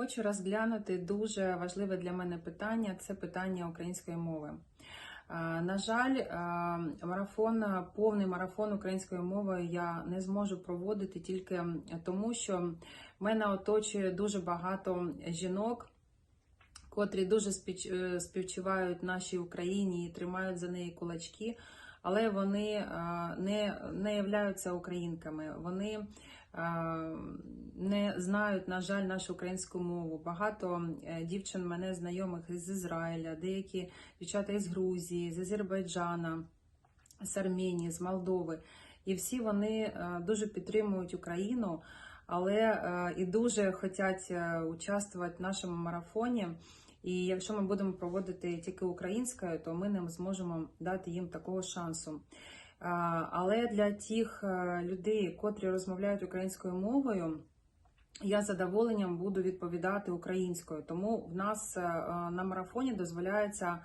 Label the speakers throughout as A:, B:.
A: Хочу розглянути дуже важливе для мене питання це питання української мови. На жаль, марафон, повний марафон українською мовою я не зможу проводити тільки тому, що мене оточує дуже багато жінок, котрі дуже е, співчувають нашій Україні і тримають за неї кулачки, але вони не, не являються українками. Вони не знають, на жаль, нашу українську мову. Багато е, дівчин мене знайомих з Ізраїля, деякі дівчата із Грузії, з Азербайджана, з Арменії, з Молдови. І всі вони е, дуже підтримують Україну, але е, і дуже хочуть е, участвувати в нашому марафоні. І якщо ми будемо проводити тільки українською, то ми не зможемо дати їм такого шансу. Але для тих е, людей, котрі розмовляють українською мовою, я з задоволенням буду відповідати українською. Тому в нас е, на марафоні дозволяється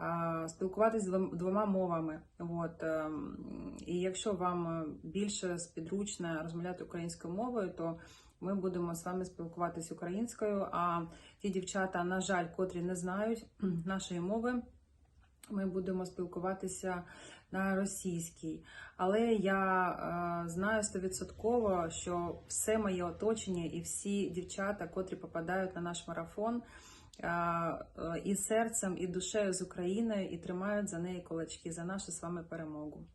A: е, спілкуватися двом- двома мовами. От, ем, і якщо вам е, більше спідручно розмовляти українською мовою, то ми будемо з вами спілкуватися українською. А ті дівчата, на жаль, котрі не знають нашої мови, ми будемо спілкуватися на російській. Але я е, знаю стовідсотково, що все моє оточення і всі дівчата, котрі попадають на наш марафон, е, е, і серцем, і душею з Україною, і тримають за неї кулачки за нашу з вами перемогу.